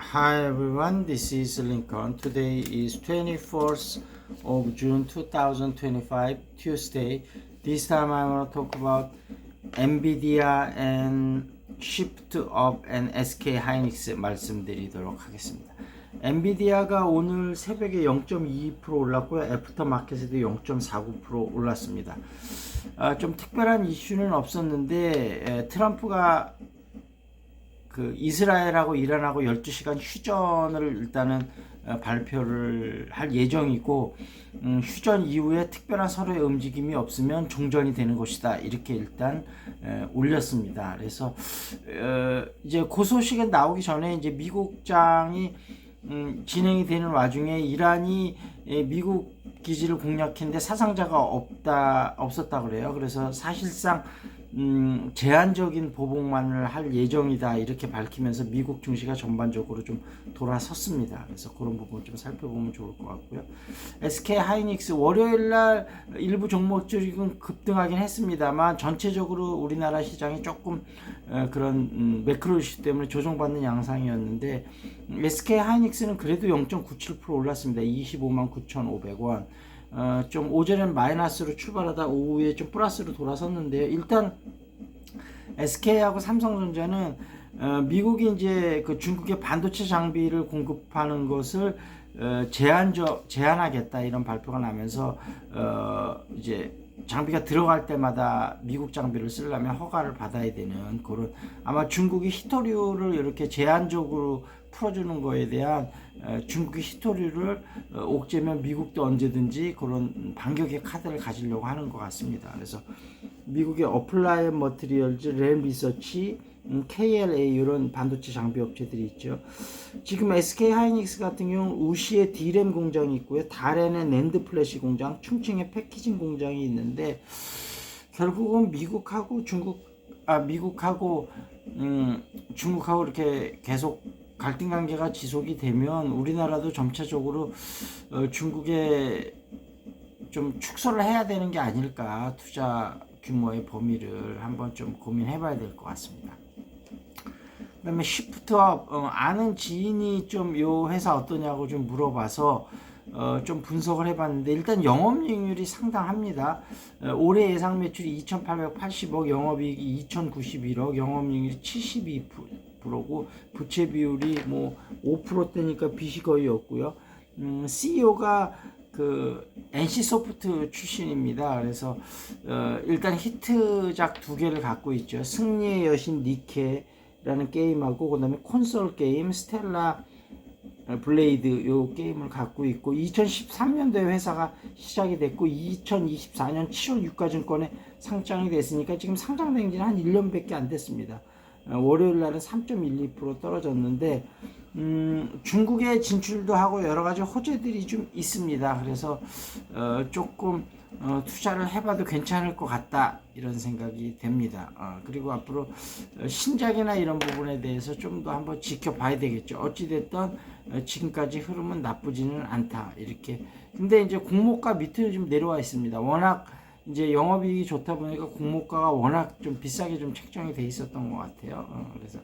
Hi everyone, this is Lincoln. Today is 24th of June 2025, Tuesday. This time I want to talk about NVIDIA and shift up and SK Hynix 말씀드리도록 하겠습니다. 엔비디아가 오늘 새벽에 0.22% 올랐고요. 애프터 마켓에도 0.49% 올랐습니다. 아, 좀 특별한 이슈는 없었는데 에, 트럼프가 그 이스라엘하고 이란하고 12시간 휴전을 일단은 어, 발표를 할 예정이고 음, 휴전 이후에 특별한 서로의 움직임이 없으면 종전이 되는 것이다 이렇게 일단 에, 올렸습니다. 그래서 어, 이제 그 소식이 나오기 전에 이제 미국장이 음, 진행이 되는 와중에 이란이 예, 미국 기지를 공략했는데 사상자가 없다 없었다 그래요. 그래서 사실상 음, 제한적인 보복만을 할 예정이다 이렇게 밝히면서 미국 증시가 전반적으로 좀 돌아섰습니다. 그래서 그런 부분 좀 살펴보면 좋을 것 같고요. SK 하이닉스 월요일 날 일부 종목들이 좀 급등하긴 했습니다만 전체적으로 우리나라 시장이 조금 어, 그런 음, 매크로 이슈 때문에 조정받는 양상이었는데 음, SK 하이닉스는 그래도 0.97% 올랐습니다. 25만 9,500원. 어, 좀 오전엔 마이너스로 출발하다 오후에 좀 플러스로 돌아섰는데요. 일단 SK하고 삼성전자는 어, 미국이 이제 그 중국의 반도체 장비를 공급하는 것을 어, 제한적 제한하겠다 이런 발표가 나면서 어, 이제 장비가 들어갈 때마다 미국 장비를 쓰려면 허가를 받아야 되는 그런 아마 중국이 히토류를 이렇게 제한적으로 풀어주는 거에 대한 어, 중국의 히토류를 어, 옥죄면 미국도 언제든지 그런 반격의 카드를 가지려고 하는 것 같습니다. 그래서 미국의 어플라이언 머티리얼즈, 램 리서치, 음, KLA 이런 반도체 장비 업체들이 있죠. 지금 SK 하이닉스 같은 경우 우시에 D램 공장이 있고요. 달에는 낸드 플래시 공장, 충칭에 패키징 공장이 있는데 결국은 미국하고 중국 아 미국하고 음, 중국하고 이렇게 계속 갈등 관계가 지속이 되면 우리나라도 점차적으로 어, 중국에 좀 축소를 해야 되는 게 아닐까 투자 규모의 범위를 한번 좀 고민해 봐야 될 것 같습니다. 그다음에 시프트업 어, 아는 지인이 좀 요 회사 어떠냐고 좀 물어봐서 어, 좀 분석을 해봤는데 일단 영업이익률이 상당합니다. 어, 올해 예상 매출이 2,880억, 영업이익이 2,091억, 영업이익률이 72%고 부채 비율이 뭐 5%대니까 빚이 거의 없고요. 음, CEO가 그 NC 소프트 출신입니다. 그래서 어, 일단 히트작 두 개를 갖고 있죠. 승리의 여신 니케 라는 게임하고 그다음에 콘솔 게임 스텔라 블레이드 요 게임을 갖고 있고 2013년도에 회사가 시작이 됐고 2024년 7월 유가증권에 상장이 됐으니까 지금 상장된 지는 한 1년밖에 안 됐습니다. 어, 월요일 날은 3.12% 떨어졌는데 음, 중국에 진출도 하고 여러 가지 호재들이 좀 있습니다. 그래서 어, 조금 어, 투자를 해봐도 괜찮을 것 같다 이런 생각이 됩니다. 어, 그리고 앞으로 어, 신작이나 이런 부분에 대해서 좀 더 한번 지켜봐야 되겠죠. 어찌 됐든 어, 지금까지 흐름은 나쁘지는 않다 이렇게. 근데 이제 공모가 밑으로 좀 내려와 있습니다. 워낙 이제 영업이익이 좋다 보니까 공모가가 워낙 좀 비싸게 좀 책정이 돼 있었던 것 같아요. 어, 그래서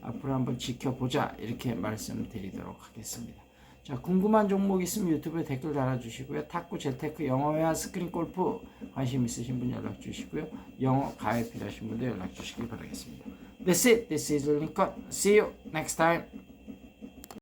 앞으로 한번 지켜보자 이렇게 말씀드리도록 하겠습니다. 자 궁금한 종목 있으면 유튜브에 댓글 달아주시고요. 탁구, 재테크, 영어회화, 스크린 골프 관심 있으신 분 연락 주시고요. 영어 가입 필요하신 분들 연락 주시기 바라겠습니다. That's it. This is Lincoln. See you next time.